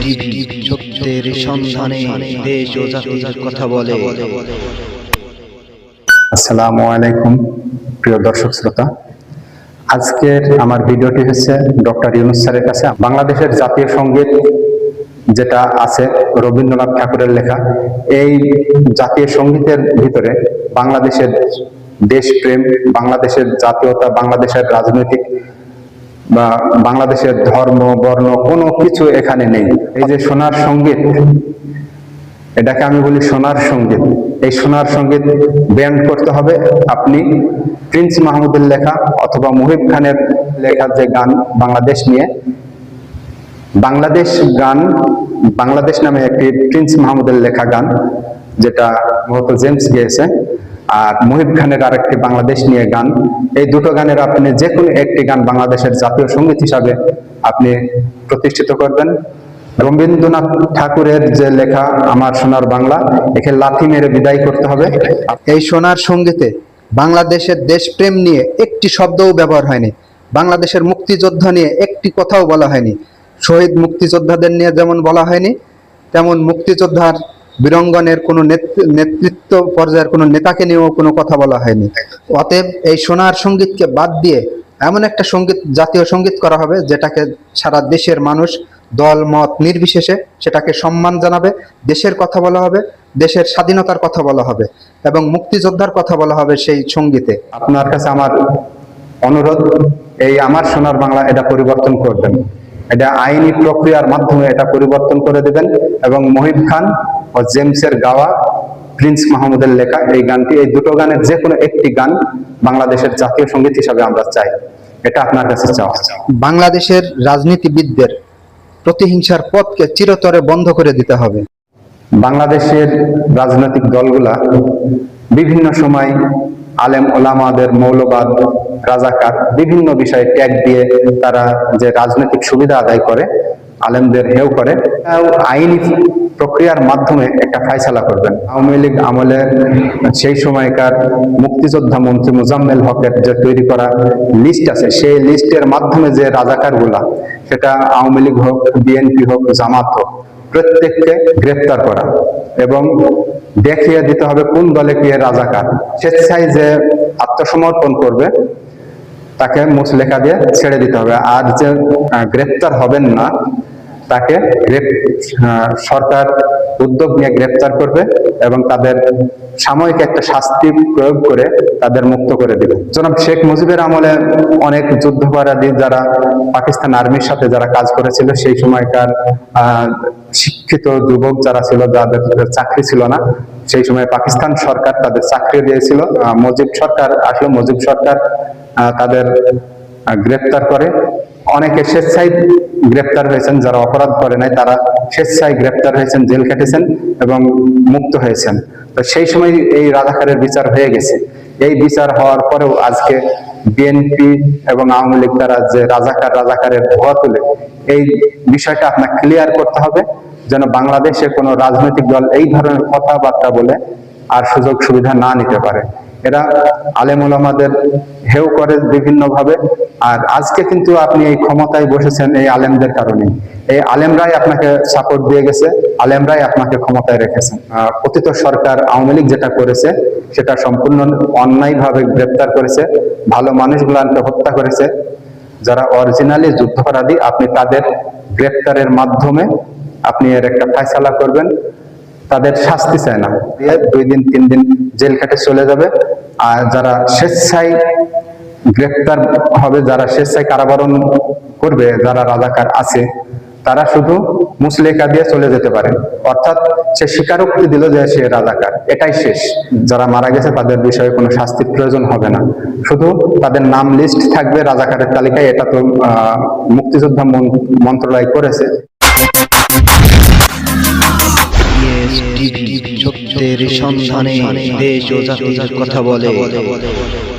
TV সত্যের সন্ধানে দেশ ও জাতির কথা বলে। আসসালামু আলাইকুম প্রিয় দর্শক শ্রোতা আজকের আমার ভিডিওটি হচ্ছে ডক্টর ইউনুস স্যারের কাছে বাংলাদেশের জাতীয় সংগীত যেটা আছে রবীন্দ্রনাথ ঠাকুরের লেখা। এই জাতীয় সঙ্গীতের ভিতরে বাংলাদেশের দেশপ্রেম বাংলাদেশের জাতীয়তা বাংলাদেশের রাজনৈতিক বা বাংলাদেশের ধর্ম, বর্ণ কোনো কিছু এখানে নেই। এই যে সোনার সংগীত, এটাকে আমি বলি সোনার সংগীত। এই সোনার সংগীত ব্যান্ড করতে হবে আপনি প্রিন্স মাহমুদের লেখা অথবা মুহিব খানের লেখা যে গান বাংলাদেশ নিয়ে। বাংলাদেশ গান, বাংলাদেশ নামে একটি প্রিন্স মাহমুদের লেখা গান, যেটা মূলত জেমস গেয়েছে। আর মুহিব খানের আরেকটি বাংলাদেশ নিয়ে গান। এই দুটো গানের আপনি যে কোনো একটি গান বাংলাদেশের জাতীয় সংগীত হিসাবে আপনি প্রতিষ্ঠিত করবেন। রবীন্দ্রনাথ ঠাকুরের যে লেখা, আমার সোনার বাংলা একে লাথি মেরে বিদায় করতে হবে। এই সোনার সঙ্গীতে বাংলাদেশের দেশপ্রেম নিয়ে একটি শব্দও ব্যবহার হয়নি। বাংলাদেশের মুক্তিযোদ্ধা নিয়ে একটি কথাও বলা হয়নি। শহীদ মুক্তিযোদ্ধাদের নিয়ে যেমন বলা হয়নি, তেমন মুক্তিযোদ্ধার বীরঙ্গনের কোনো নেতৃত্ব পর্যায়ের কোনো নেতাকে নিয়েও কোনো কথা বলা হয়নি। অতএব এই সোনার সঙ্গীতকে বাদ দিয়ে এমন একটা সংগীত, জাতীয় সংগীত করা হবে, যেটাকে সারা দেশের মানুষ দল, মত নির্বিশেষে সেটাকে সম্মান জানাবে, দেশের কথা বলা হবে, দেশের স্বাধীনতার কথা বলা হবে এবং মুক্তিযোদ্ধার কথা বলা হবে সেই সঙ্গীতে। আপনার কাছে আমার অনুরোধ, এই আমার সোনার বাংলা এটা পরিবর্তন করবেন। এটা আইনি প্রক্রিয়ার মাধ্যমে এটা পরিবর্তন করে দেবেন এবং মহিব খান ও জেমসের গাওয়া প্রিন্স মাহমুদের লেখা এই গানটি এই দুটো গানের যে কোনো একটি গান বাংলাদেশের জাতীয় সংগীত হিসাবে আমরা চাই। এটা আপনার কাছে চাওয়া। বাংলাদেশের রাজনীতিবিদদের প্রতিহিংসার পথকে চিরতরে বন্ধ করে দিতে হবে। বাংলাদেশের রাজনৈতিক দলগুলা বিভিন্ন সময় আলেম ওলামাদের মৌলবাদ, রাজাকার বিভিন্ন বিষয়ে ট্যাগ দিয়ে তারা যে রাজনৈতিক সুবিধা আদায় করে, আলেমদের হেউ করে আইনি প্রক্রিয়ার মাধ্যমে একটা ফায়সালা করবেন। আওয়ামী লীগ আমলে সেই সময়কার মুক্তিযোদ্ধা মন্ত্রী মুজাম্মেল হকের যে তৈরি করা লিস্ট আছে, সেই লিস্টের মাধ্যমে যে রাজাকারগুলা, সেটা আওয়ামী লীগ হোক, বিএনপি হোক, জামাত হোক, প্রত্যেককে গ্রেপ্তার করা এবং দেখিয়ে দিতে হবে কোন দলে কে রাজাকার। স্বেচ্ছায় যে আত্মসমর্পণ করবে, তাকে মুসলেখা দিয়ে ছেড়ে দিতে হবে। আর যে গ্রেপ্তার হবেন না, তাকে সরকার উদ্যোগ নিয়ে গ্রেপ্তার করবে এবং তাদের সাময়িক একটা শাস্তি প্রয়োগ করে তাদের মুক্ত করে দিবে। জনাব শেখ মুজিবের আমলে অনেক যুদ্ধাপরাধী যারা পাকিস্তান আর্মির সাথে যারা কাজ করেছিল, সেই সময়কার শিক্ষিত যুবক যারা ছিল, যাদের চাকরি ছিল না, সেই সময় পাকিস্তান সরকার তাদের চাকরি দিয়েছিল। মুজিব সরকার আসলে, মুজিব সরকার তাদের গ্রেপ্তার করে। অনেকে স্বেচ্ছায় গ্রেপ্তার হয়েছেন, যারা অপরাধ করে নাই, তারা স্বেচ্ছায় গ্রেপ্তার হয়েছেন, জেল কেটেছেন এবং মুক্ত হয়েছেন। তো সেই সময় এই রাজাকারের বিচার হয়ে গেছে। এই বিচার হওয়ার পরেও আজকে বিএনপি এবং আওয়ামী লীগ তারা যে রাজাকার রাজাকারের ভুয়া তুলে, এই বিষয়টা আপনার ক্লিয়ার করতে হবে যেন বাংলাদেশে কোনো রাজনৈতিক দল এই ধরনের কথাবার্তা বলে আর সুযোগ সুবিধা না নিতে পারে। এরা আলেম ওলামাদের হেউ করে বিভিন্ন ভাবে আর আজকে কিন্তু আপনি এই ক্ষমতায় বসেছেন এই আলেমদের কারণে। এই আলেমরাই আপনাকে সাপোর্ট দিয়ে গেছে, আলেমরাই আপনাকে ক্ষমতায় রেখেছেন অতীত সরকার আওয়ামী লীগ যেটা করেছে, সেটা সম্পূর্ণ অন্যায় ভাবে গ্রেপ্তার করেছে, ভালো মানুষগুলাকে হত্যা করেছে। যারা অরিজিনালি যুদ্ধাপরাধী, আপনি তাদের গ্রেপ্তারের মাধ্যমে আপনি এর একটা ফয়সালা করবেন। তাদের শাস্তি চায় না। দুই দিন, তিন দিন জেল কাটে চলে যাবে। আর যারা স্বেচ্ছায় গ্রেপ্তার হবে, যারা স্বেচ্ছায় কারাবরণ করবে, যারা রাজাকার আছে, তারা শুধু মুসলেখা দিয়ে চলে যেতে পারে। অর্থাৎ সে স্বীকারোক্তি দিল যে সে রাজাকার। এটাই শেষ। যারা মারা গেছে, তাদের বিষয়ে কোনো শাস্তির প্রয়োজন হবে না। শুধু তাদের নাম লিস্ট থাকবে রাজাকারের তালিকায়, এটা তো মুক্তিযোদ্ধা মন- মন্ত্রণালয় করেছে। সন্ধানে দেশ ও জাতির কথা বলে।